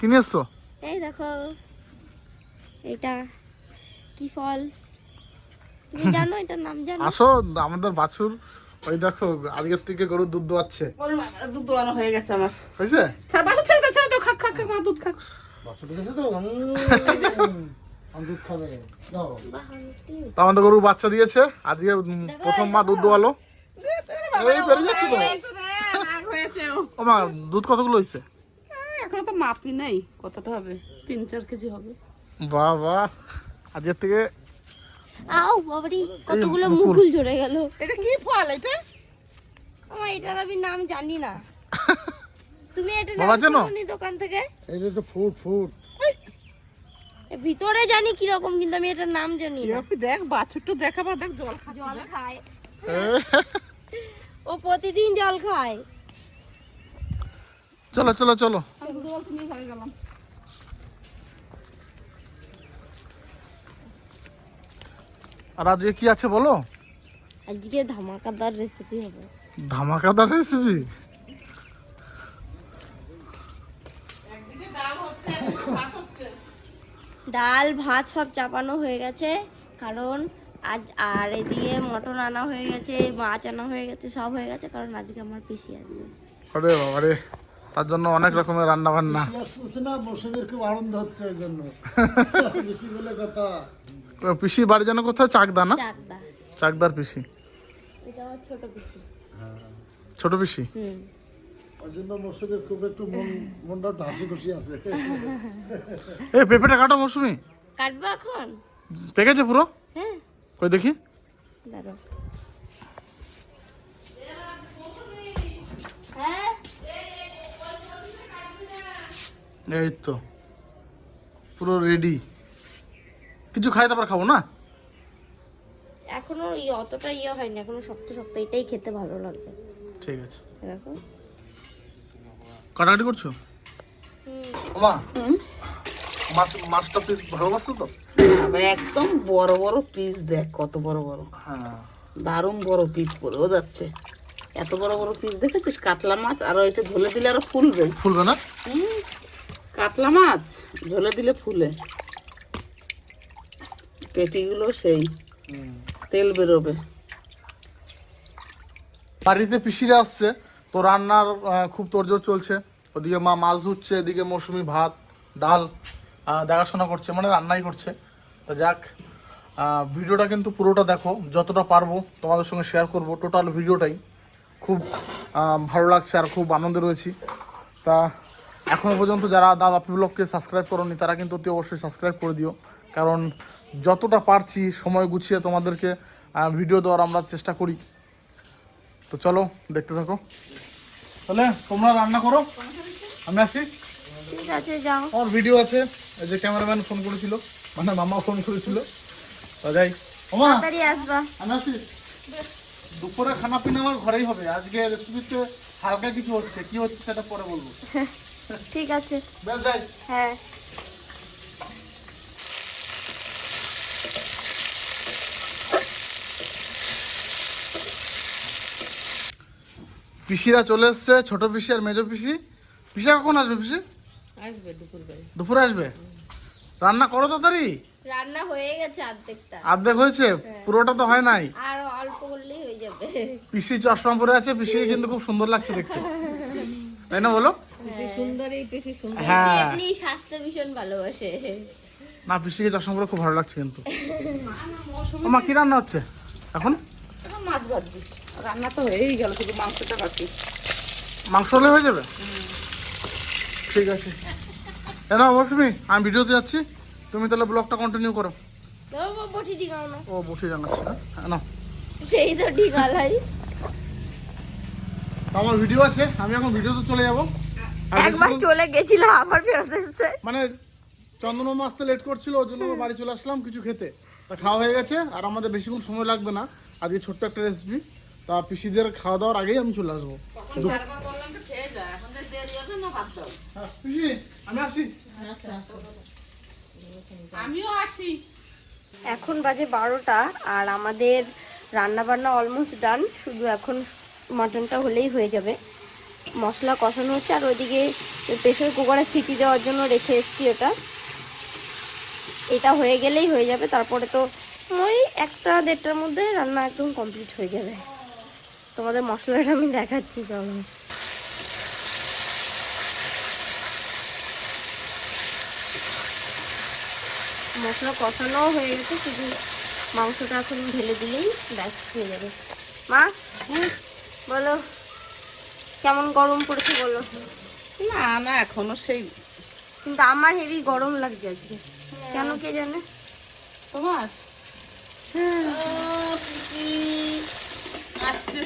কি নিয়ে এসছো এই দেখো। এটা কি ফল? তুমি জানো এটার নাম জানো? আসো আমাদের বাছুর ওই দেখো আজকের থেকে গরুর দুধ দোয়াচ্ছে। দুধ দোয়ানো হয়ে গেছে আমার। হয়েছে? বাবা, ছেড়ে দাও, ছেড়ে দাও, খাক, খাক, খাক, মা দুধ খাক। হয়েছে। তো? আমাদের গরু বাচ্চা দিয়েছে। আজকে প্রথম মা দুধ দোয়ালো। এই বেরিয়ে যাচ্ছে তো? দুধ কতগুলো হয়েছে? তো মাপি নাই কতটা হবে? তিন চার কেজি হবে। বাহ বাহ আজকের থেকে আও বাবারি কতগুলো মুকুল। ঝরে গেল। এটা কি ফল এটা? আমার এটার আমি নাম জানি না। তুমি এটা বাবা জানো? দোকান থেকে? এটা তো ফুট ফুট। ভিতরে জানি কীরকম কিন্তু আমি এটার নাম জানি না। দেখ বাছুরটা দেখ আবার দেখ জল খাচ্ছে জল খায়। ও প্রতিদিন জল খায়। চলো চলো চলো। আর আজকে কি আছে বলো? আজকে ধামাকাদার রেসিপি হবে। ধামাকাদার রেসিপি ডাল ভাত সব চাপানো হয়ে গেছে কারণ আজ আর এদিকে মটন আনা হয়ে গেছে মাছ আনা হয়ে গেছে সব হয়ে গেছে কারণ আজকে আমার পিসি আসবে। আরে বাবা রে তার জন্য অনেক রকমের রান্না বান্না আসতেছে না? মৌসুমের খুব আনন্দ হচ্ছে ওই জন্য। বেশি বলে কথা। পিসি বাড়ি যেন কোথায় চাকদা না? চাকদার পিসি। এটা ছোট পিসি। ছোট পিসি? ওই জন্য মৌসুমের খুব একটু মন মনটা একটু হাসি খুশি আছে। এই পেঁপেটা কাটো মৌসুমি। কাটবো এখন? পেকেছে পুরো? হ্যাঁ। কই দেখি। দাঁড়ো এই তো। পুরো রেডি কিছু খাই তারপর খাব না? এখনও ইয়ে অতটা ইয়ে হয়নি এখনও শক্ত শক্ত এটাই খেতে ভালো লাগবে। ঠিক আছে। দেখো। কাটাকাটি করছ? হুম। ওমা। মাছ মাছটা পিস ভালোবাসছো তো? একদম বড় বড় পিস দেখ কত বড় বড়। হ্যাঁ। দারুণ বড় পিস পড়েও যাচ্ছে। এত বড় বড় পিস দেখেছিস? কাতলা মাছ আর এটা ঝোলে দিলে আরও ফুলবে। ফুলবে না? হুম, কাতলা মাছ? ঝোলে দিলে ফুলে। পেটিগুলো সেই। তেল বেরোবে। বাড়িতে পিসিরা আসছে তো রান্নার খুব তোড়জোড় চলছে। ওদিকে মা মাছ ধুচ্ছে এদিকে মৌসুমি ভাত ডাল দেখাশোনা করছে মানে রান্নাই করছে। তো যাক ভিডিওটা কিন্তু পুরোটা দেখো যতটা পারব তোমাদের সঙ্গে শেয়ার করব টোটাল ভিডিওটাই। খুব ভালো লাগছে আর খুব আনন্দে রয়েছি। তা এখনও পর্যন্ত যারা দা বাপি ব্লগকে সাবস্ক্রাইব করোনি তারা কিন্তু অতি অবশ্যই সাবস্ক্রাইব করে দিও। কারণ যতটা পারছি সময় গুছিয়ে তোমাদেরকে ভিডিও দেওয়ার আমরা চেষ্টা করি। তো চলো দেখতে থাকো। তাহলে তোমরা রান্না করো। আমি আসি। ঠিক আছে যাও। আমার ভিডিও আছে। এই যে ক্যামেরাম্যান ফোন করেছিল। মানে মামা ফোন করেছিল। তো যাই। আসবা। আমি আসি। দুপুরে খানা পিনা আমার ঘরেই হবে। আজকে রেসিপিতে হালকা কিছু হচ্ছে। কি হচ্ছে সেটা পরে বলব। ঠিক আছে। হ্যাঁ। পিসিরা চলে এসছে ছোট পিসি আর মেজো পিসি। পিসা কখন আসবে পিসি? আসবে দুপুর দুপুরে আসবে? রান্না করো তাড়াতাড়ি। রান্না হয়ে গেছে অর্ধেকটা অর্ধেক হয়েছে? পুরোটা তো হয় নাই। আর অল্প করলেই হয়ে যাবে। পিসি চশমা পরে আছে পিসি কিন্তু খুব সুন্দর লাগছে দেখতে। তাই না বলো? সুন্দর এই পেটি সুন্দর। হ্যাঁ। এমনি স্বাস্থ্য ভীষণ ভালোবাসে। না পিসিকে চশমা পরে খুব ভালো লাগছে কিন্তু। মা কি রান্না হচ্ছে? এখন? এখন মাছ ভাজছি। রান্না তো হয়েই গেল শুধু মাংসটা বাকি মাংস হলে হয়ে যাবে? ঠিক আছে। না মৌসুমি আমি ভিডিওতে যাচ্ছি। তুমি তাহলে ব্লগটা কন্টিনিউ করো। তবু বটি দিগাও না। ও হ্যাঁ। সেই তো তো আমার ভিডিও আছে আমি এখন ভিডিওতে চলে যাব। একবার চলে গেছিলাম আবার ফেরত এসেছে। মানে চন্দ্রমা আসতে লেট করছিল ওই জন্য বাড়ি চলে আসলাম কিছু খেতে। তা খাওয়া হয়ে গেছে আর আমাদের বেশিক্ষণ সময় লাগবে না। আজকে ছোট্ট একটা রেসিপি তা পিসিদের খাওয়া দাওয়ার আগেই আমি চলে আসব। দু- বললাম তো খেয়ে যা এখন যে দেরি হবে না বাদ দাও। হ্যাঁ, পিসি আমি আসি। আমিও আসি। এখন বাজে বারোটা আর আমাদের রান্না বান্না অলমোস্ট ডান শুধু এখন মাটনটা হলেই হয়ে যাবে। মশলা কষানো হচ্ছে, আর ওইদিকে প্রেশার কুকারে সিটি দেওয়ার জন্য রেখে এসেছি ওটা এটা হয়ে গেলেই হয়ে যাবে, তারপরে তো ওই একটা দেড়টার মধ্যে রান্না একদম কমপ্লিট হয়ে যাবে। তোমাদের মশলাটা আমি দেখাচ্ছি, চলো। মশলা কষানো হয়ে গেছে, শুধু মাংসটা এখন ঢেলে দিলেই ব্যাস হয়ে যাবে। মা বলো। কেমন গরম পড়েছে বলো? না না এখনও সেই কিন্তু আমার হেভি গরম লাগছে আজকে। কেন কে জানে? তোমার? ও,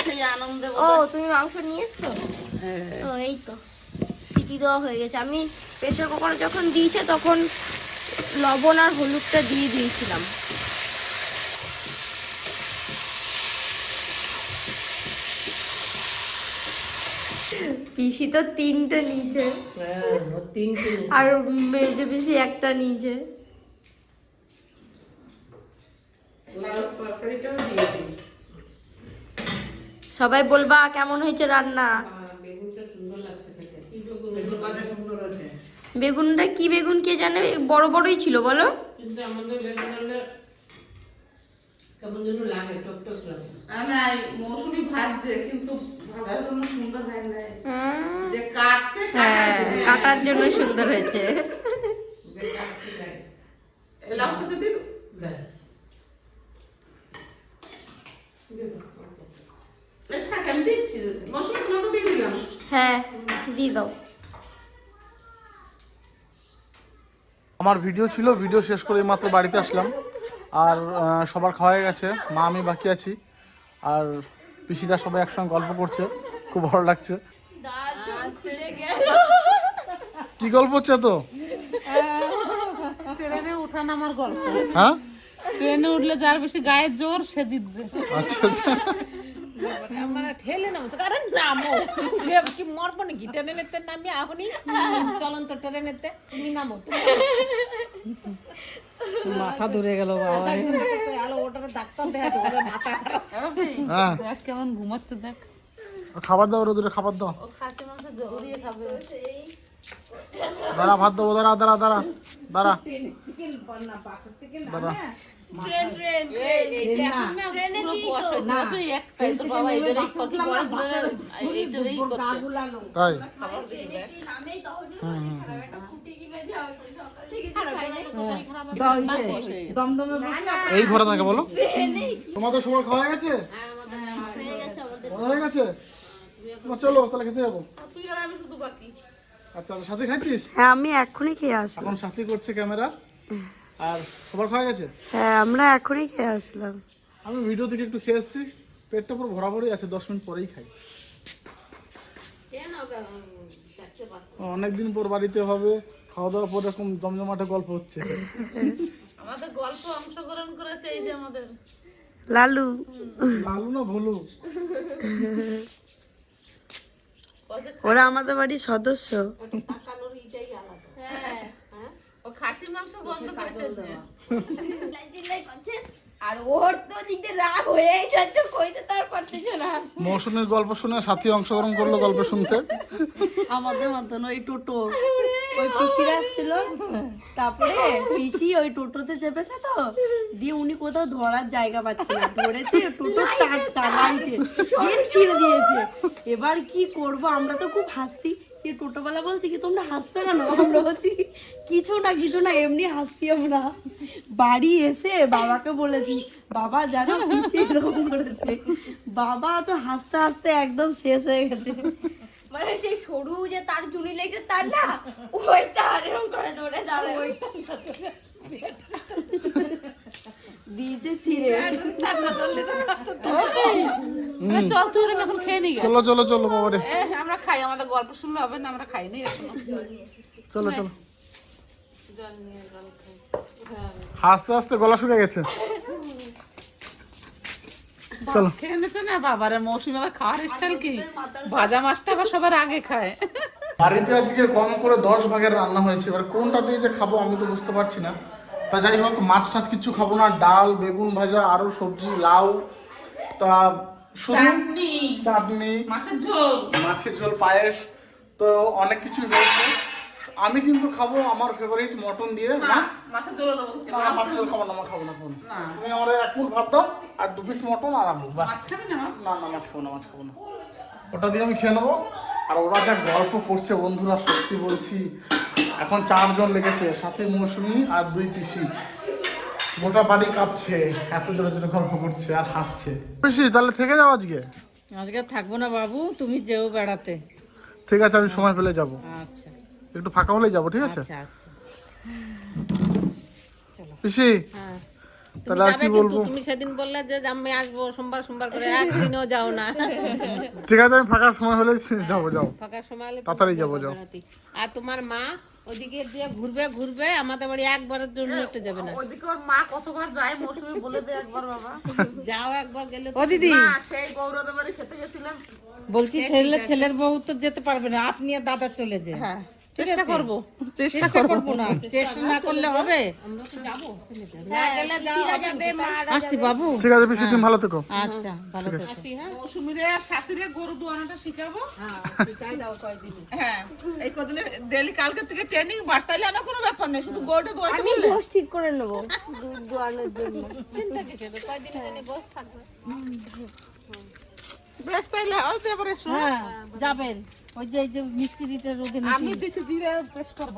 সেই আনন্দে ও তুমি মাংস নিয়ে এসছো? হ্যাঁ। তো এই তো সিটি দেওয়া হয়ে গেছে। আমি প্রেশার কুকারে যখন দিয়েছে তখন লবণ আর হলুদটা দিয়ে দিয়েছিলাম। পিসি তো তিনটে নিচে। হ্যাঁ, আর মেজে পিসি একটা নিচে। সবাই বলবা কেমন হয়েছে রান্না? বেগুনটা কি বেগুন? কি জানে? বড় বড়ই ছিল বলো। কিন্তু আমাদের কেমন যেন লাগে টক টক লাগে। আর না মৌসুমি ভাজছে কিন্তু ভাজার জন্য সুন্দর হয় না। যে কাটছে হ্যাঁ কাটার জন্য সুন্দর হয়েছে। ব্যাস। থাক, আমি দিচ্ছি। তোমাকে দিয়ে দিলাম। হ্যাঁ দিয়ে দাও। আমার ভিডিও ছিল ভিডিও শেষ করে মাত্র বাড়িতে আসলাম। আর সবার খাওয়া হয়ে গেছে। মা আমি বাকি আছি। আর পিসিরা সবাই একসঙ্গে গল্প করছে। খুব ভালো লাগছে। কি গল্প হচ্ছে তো ট্রেনে উঠান আমার গল্প। হ্যাঁ? ট্রেনে উঠলে যার বেশি গায়ের জোর সে জিতবে। আচ্ছা আচ্ছা। মানে ঠেলে নামছে। কারণ নামো। কি মরবো নাকি? ট্রেনে নিতে নামি এখনই চলন্ত ট্রেনে নিতে। তুমি নামো তুমি মাথা ধরে গেল বাবা হ্যাঁ দেখ কেমন ঘুমাচ্ছে দেখ খাবার দাও রোদুরে খাবার দাও দাঁড়া ভাত দেবো দাঁড়া দাঁড়া দাঁড়া দাঁড়া দাঁড়া একটাই তো বাবা এই ঘরে থাকে বলো। তোমাদের সবার খাওয়া গেছে? হয়ে গেছে? চলো তাহলে খেতে যাব। তুই আর আমি আচ্ছা সাথী খাইছিস হ্যাঁ আমি এখনই খেয়ে আসলাম এখন সাথী করছে ক্যামেরা। আর সবার খাওয়া গেছে? হ্যাঁ আমরা এখনই খেয়ে আসলাম। আমি ভিডিও থেকে একটু খেয়ে এসেছি পেটটা পুরো ভরাভরই আছে দশ মিনিট পরেই খাই। অনেকদিন পর বাড়িতে হবে। খাওয়া দাওয়ার পর এরকম জমজমাটে গল্প হচ্ছে। আমাদের গল্প অংশগ্রহণ করেছে এই যে আমাদের। লালু। লালু না ভুলু? ওরা আমাদের বাড়ির সদস্য। ও খাসি মাংস গন্ধ পেয়েছে। আর ওর তো দিতে রাগ হয়ে যাচ্ছে কইতে তার পারতেছে না। মৌসুমীর গল্প শুনে সাথী অংশগ্রহণ করল গল্প শুনতে। আমাদের মতন ওই টোটো ওই পিসিরা আসছিল তারপরে পিসি ওই টোটোতে চেপেছে তো দিয়ে উনি কোথাও ধরার জায়গা পাচ্ছে না। ধরেছে টোটো টানাইছে দিয়ে ছিঁড়ে দিয়েছে। এবার কি করব আমরা তো খুব হাসছি দিয়ে টোটোবেলা বলছি কি? তোমরা হাসছো কেন? আমরা বলছি কিছু না কিছু না এমনি হাসছি আমরা। বাড়ি এসে বাবাকে বলেছি বাবা জানো পিসি এরকম করেছে? বাবা তো হাসতে হাসতে একদম শেষ হয়ে গেছে। মানে সেই সরু যে তার চুনি লেগে তার না ওইটা আর এরকম করে ধরে দাঁড়ায়। ওইটা দিয়েছে ছিঁড়ে। চল তুই এখন খেয়ে নিগে চলো চলো চলো বাবা রে। আমরা খাই আমাদের গল্প শুনলে হবে না আমরা এখনও। চলো চলো। জল নিয়ে জল খাই হাসতে হাসতে গলা শুকে গেছে। চলো। খেয়ে নিতে না বাবারে মৌসুমি আবার খাওয়ার স্টাইল কি? ভাজা মাছটা আবার সবার আগে খায়। বাড়িতে আজকে কম করে দশ ভাগের রান্না হয়েছে। এবার কোনটা দিয়ে যে খাব আমি তো বুঝতে পারছি না। তা যাই হোক মাছ টাছ কিচ্ছু খাব না ডাল বেগুন ভাজা আরও সবজি লাউ তা চাটনি। চাটনি। মাছের ঝোল। মাছের ঝোল পায়েস তো অনেক কিছু হয়েছে আমি কিন্তু খাব আমার ফেভারিট মটন দিয়ে। না মাথা তুলে দেবো না মাছ ঝোল খাব না আমার খাব না খাব না। তুমি আমার এক মুঠ ভাত দাও আর দু পিস মটন আর আলু বাস মাছ খাবি না না না মাছ খাব না মাছ খাব না। ওটা দিয়ে আমি খেয়ে নেব। আর ওরা যা গল্প করছে বন্ধুরা সত্যি বলছি এখন চারজন লেগেছে সাথে মৌসুমি আর দুই পিসি। গোটা বাড়ি কাঁপছে এত জোরে জোরে গল্প করছে আর হাসছে। পিসি তাহলে থেকে যাও আজকে? আজকে থাকব না বাবু তুমি যেও বেড়াতে। ঠিক আছে আমি সময় পেলে যাব। আচ্ছা। একটু ফাঁকা হলেই যাব ঠিক আছে? আচ্ছা আচ্ছা। পিসি হ্যাঁ। তাহলে আর কি বলব? তুমি সেদিন বললে যে আমি আসব সোমবার সোমবার করে একদিনও যাও না। ঠিক আছে আমি ফাঁকা সময় হলেই যাব যাও। ফাঁকা সময় হলে তাড়াতাড়ি যাব যাও। আর তোমার মা? ওদিকে দিয়ে ঘুরবে ঘুরবে আমাদের বাড়ি একবারের জন্য একটু যাবে না। ওদিকে ওর মা কতবার যায় মৌসুমী বলে দে একবার বাবা। যাও একবার গেলে ও দিদি। সেই গৌরদের বাড়ি খেতে গেছিলাম। বলছি ছেলে ছেলের বউ তো যেতে পারবে না। আপনি আর দাদা চলে যে হ্যাঁ। চেষ্টা করব। চেষ্টা করব। না। চেষ্টা না করলে হবে? আমরা তো যাব। না গেলে যাও আসছি বাবু। ঠিক আছে পিসি তুমি ভালো থেকো। আচ্ছা ভালো থেকো। আসি হ্যাঁ। মৌসুমিরে আর সাথীরে গরু দোয়ানোটা শিখাবো? হ্যাঁ শিখাই দাও কয়দিন। হ্যাঁ এই কদিনে ডেলি কালকে থেকে ট্রেনিং বাস তাইলে আমার কোনো ব্যাপার নেই শুধু গরুটা দোয়াইতে আমি বললে। ঠিক করে নেব দুধ দোয়ানোর জন্য। চিন্তা কিসের? কয়দিন এখানে বসে থাকবে? বেশ তাইলে হ্যাঁ যাবেন। ওই যে এই যে মিস্ত্রিটা রোদে আমি দিচ্ছি জিরে করব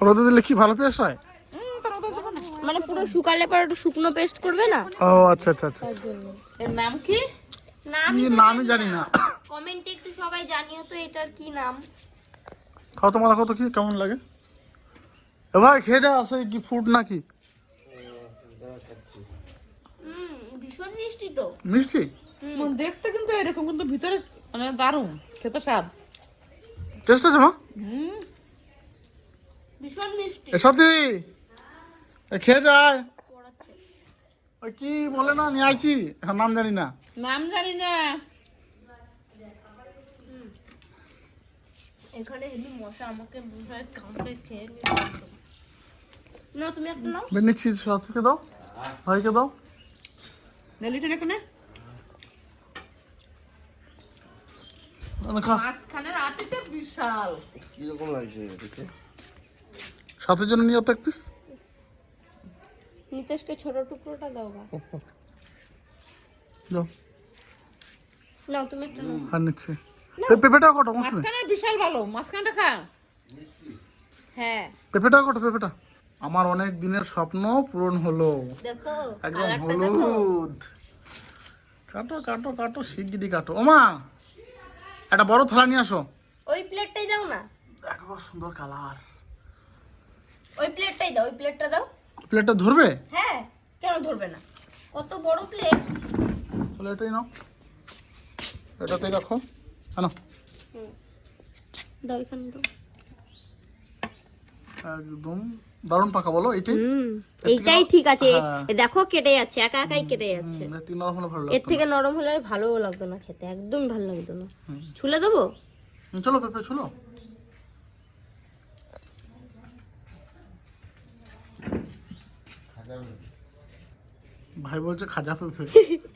রোদে দিলে কি ভালো পেশ হয়? মানে পুরো শুকালে পর একটু শুকনো পেস্ট করবে না? ও আচ্ছা আচ্ছা আচ্ছা এর নাম কি? না কি নামই জানি না। কমেন্টে একটু সবাই জানিও তো এটার কি নাম। খাও তো মাথা কত কি কেমন লাগে? এ ভাই খেয়ে যা আছে কি ফুড নাকি? হুম ভীষণ মিষ্টি তো। মিষ্টি? হুম, দেখতে কিন্তু এরকম কিন্তু ভিতরে মানে দারুণ খেতে স্বাদ। টেস্ট আছে মা? হুম। ভীষণ মিষ্টি। সাথে এ খেয়ে যায়। ওই কি বলে না নিয়ে আইছি। নাম জানি না। নাম জানি না। এখানে হেবি মশা আমাকে বুঝায় কামড়ে খেয়ে না তুমি একটা নাও। নিচ্ছি সাথীকে দাও। ভাইকে দাও। নেলিটা এখানে। এনে খা মাঝখানের আতিটা বিশাল। সাথের জন্য নিয়ে তো এক পিস নিতেশকে ছোট টুকরোটা দাও বা যাও। নাও তুমি একটা নাও। আর নিচ্ছি। পেঁপেটা কত মৌসুমি মাঝখানে বিশাল ভালো মাঝখানটা খা। হ্যাঁ। পেঁপেটা কত পেঁপেটা। আমার অনেক দিনের স্বপ্ন পূরণ হলো। দেখো একদম হলুদ। কাটো কাটো কাটো শিগগিরি কাটো। ওমা! একটা বড় থালা নিয়ে আসো। ওই প্লেটটাই দাও না। দেখো কত সুন্দর কালার। ওই প্লেটটাই দাও ওই প্লেটটা দাও। প্লেটটা ধরবে? হ্যাঁ কেন ধরবে না? কত বড় প্লেট। তাহলে এটাই নাও। এটাতেই রাখো। আনো। দাও এখানে দাও। একদম। দারুণ পাকা বলো এটাই হুম এইটাই ঠিক আছে। হ্যাঁ। দেখো কেটে যাচ্ছে একা একাই কেটে যাচ্ছে। নরম হলে ভালো এর থেকে নরম হলে ভালোও লাগতো না খেতে একদম ভালো লাগতো না। ছুলে দেবো? চলো পেঁপে চলো ভাই বলছে খাজা পেঁপে।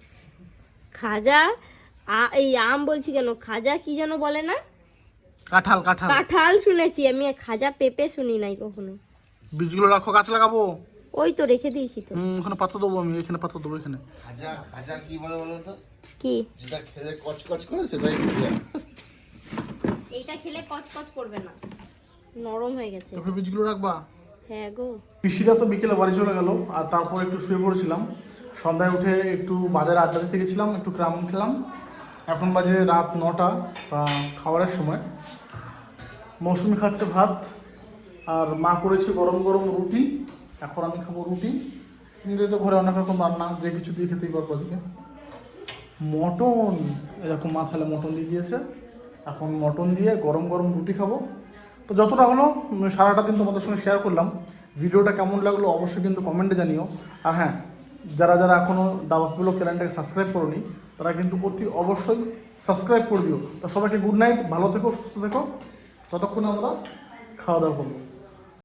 খাজা এই আম বলছি কেন? খাজা কি যেন বলে না? কাঁঠাল কাঁঠাল। কাঁঠাল শুনেছি আমি খাজা পেঁপে শুনি নাই কখনো। বীজগুলো রাখো গাছ লাগাবো। ওই তো রেখে দিয়েছি তো। হুম ওখানে পাতা দেবো আমি এখানে পাতা দেবো এখানে। খাজা খাজা কি বলে বলো তো? কি? যেটা খেলে কচকচ করে সেটাই খাজা। এইটা খেলে কচকচ করবে না। নরম হয়ে গেছে। পেঁপে বীজগুলো রাখবা? হ্যাঁ গো। পিসিরা তো বিকেলে বাড়ি চলে গেল আর তারপর একটু শুয়ে পড়েছিলাম। সন্ধ্যায় উঠে একটু বাজারে আড্ডা দিতে গেছিলাম একটু ক্রাম খেলাম। এখন বাজে রাত নটা বা খাবারের সময়। মৌসুমি খাচ্ছে ভাত আর মা করেছে গরম গরম রুটি, এখন আমি খাব রুটি। কিন্তু তো ঘরে অনেক রকম রান্না, যে কিছু দিয়ে খেতেই পারব আজকে। মটন এরকম মা তাহলে মটন দিয়ে দিয়েছে। এখন মটন দিয়ে গরম গরম রুটি খাব। তো যতটা হলো সারাটা দিন তোমাদের সঙ্গে শেয়ার করলাম। ভিডিওটা কেমন লাগল অবশ্যই কিন্তু কমেন্টে জানিও। আর হ্যাঁ যারা যারা এখনও দাবা ব্লগ চ্যানেলটাকে সাবস্ক্রাইব করোনি, তারা কিন্তু প্রতি অবশ্যই সাবস্ক্রাইব করে দিও। তো সবাইকে গুড নাইট ভালো থেকো, সুস্থ থেকো। ততক্ষণে আমরা খাওয়া দাওয়া করব।